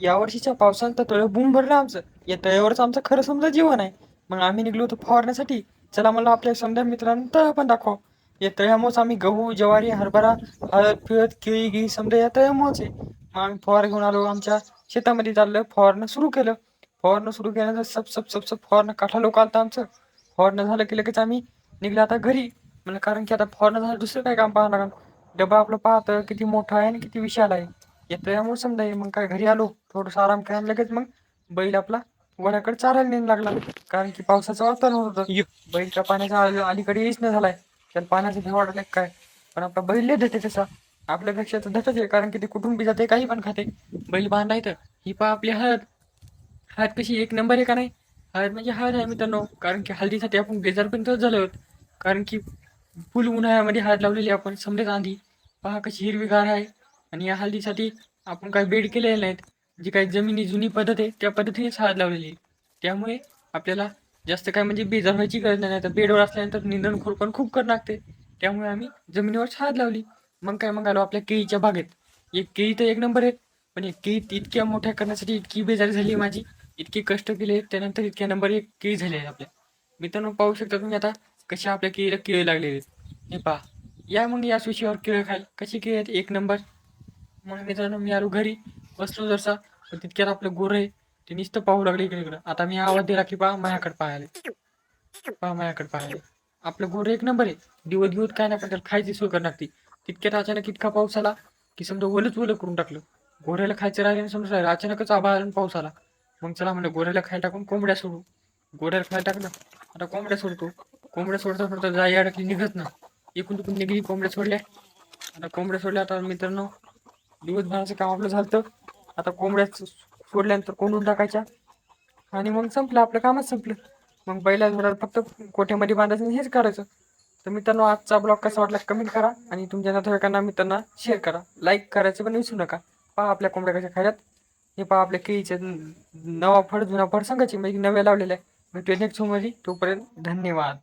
यावर्षीच्या पावसानं तर तळं बुम भरलं आमचं. या तळ्यावरच आमचं खरं समजा जीवन आहे. मग आम्ही निघलो होतो फवारण्यासाठी. चला मला आपल्या समजा मित्रांना पण दाखव या तळ्यामुळेच आम्ही गहू ज्वारी हरभरा हळद पिळत केळी गिळी समजा या तळ्यामुळेच आहे. मग आम्ही फवार घेऊन आलो आमच्या शेतामध्ये चाललं फवारणं सुरू केलं. फवारणं सुरू केल्यानंतर सब सब सब सब फवारणं काठा लोक आलं आमचं. फवारणं झालं की लगेच आम्ही निघलं आता घरी. म्हणलं कारण की आता फवारणं झालं दुसरं काय काम पाहणार लागेल डबा आपलं पाहतं किती मोठा आहे आणि किती विशाल आहे. येतं त्यामुळे समजा हे मग काय घरी आलो थोडंसं आराम करायला लगेच मग बैल आपला वड्याकडे चारायला नेऊन लागला. कारण की पावसाचं वातावरण होत. होतं बैलच्या पाण्याचा अली- अलीकडे येईच नाही झालाय. त्याला पाण्याचं भ्या वाटलं काय? पण आपला बैल लय धटे तसा. आपल्यापेक्षा तर धटच आहे कारण की ते कुठून बी जाते काही पण खाते. बैल बांधायचं ही पा आपली हळद. हळद कशी एक नंबर आहे का नाही? हळद म्हणजे हळद आहे मित्रांनो. कारण की हळदीसाठी आपण बेजार पण तर झालो आहोत. कारण की फुल उन्हाळ्यामध्ये हळद लावलेली आपण. समजेच आधी. पहा कशी हिरवीगार आहे. आणि या हळदीसाठी आपण काही बेड केलेले नाहीत. जी काही जमिनी जुनी पद्धत आहे त्या पद्धतीनेच हळद लावलेली आहे. त्यामुळे आपल्याला जास्त काय म्हणजे बेजार व्हायची गरज नाही तर बेडवर असल्यानंतर निंदणखोर पण खूप कर लागते. त्यामुळे आम्ही जमिनीवर हळद लावली. मग काय मग आलो आपल्या केळीच्या बागेत. एक केळी तर एक नंबर आहे पण एक केळी इतक्या मोठ्या करण्यासाठी इतकी बेजारी झाली माझी. इतके कष्ट केले त्यानंतर इतक्या नंबर एक केळी झाली आहे आपल्या. मित्रांनो पाहू शकता तुम्ही आता कशा आपल्या केळीला केळी लागलेले आहेत. हे पहा. या मग याच विषयावर केळं खाल कशी केळी आहेत? एक नंबर. मग मित्रांनो मी आलो घरी. बसलो जरसा. पण तितक्यात आपलं गोर आहे. ते नुसतं पाहू लागले इकडे इकडं आता मी आवाज दिला की पहा माझ्याकडे पाहायला पहा माझ्याकडे पाहायला आपलं गोर एक नंबर आहे. दिवस दिवस काय नाही पण त्याला खायची सोय करणार ती तितक्यात अचानक इतका पाऊस आला की समजा ओलच ओलं करून टाकलं. गोऱ्याला खायचं राहिले समजा राहिलं. अचानकच आभाळ आला पाऊस आला. मग चला म्हणलं गोऱ्याला खाय टाकून कोंबड्या सोडू. गोऱ्याला खाय टाकलं. आता कोंबड्या सोडतो. कोंबड्या सोडता सोडता जाई अडकली निघत ना इकडून तिकडून निघली कोंबड्या सोडल्या. आता कोंबड्या सोडल्या. आता मित्रांनो दिवसभराचं काम आपलं झालं आता कोंबड्या सोडल्यानंतर कोंडून टाकायच्या. आणि मग संपलं आपलं कामच संपलं. मग बैला घरात फक्त कोठ्यामध्ये बांधायचं आणि हेच करायचं. तर मित्रांनो आजचा ब्लॉग कसा वाटला कमेंट करा आणि तुमच्या नातेवाईकांना मित्रांना शेअर करा. लाईक करायचं पण विसरू नका. पहा आपल्या कोंबड्या कशा खायल्यात हे पहा आपल्या केळीचे नवा फळ जुना फळ सांगायचे म्हणजे नव्या लावलेल्या आहे. भेटूया नेक्स्टमध्ये. तोपर्यंत धन्यवाद.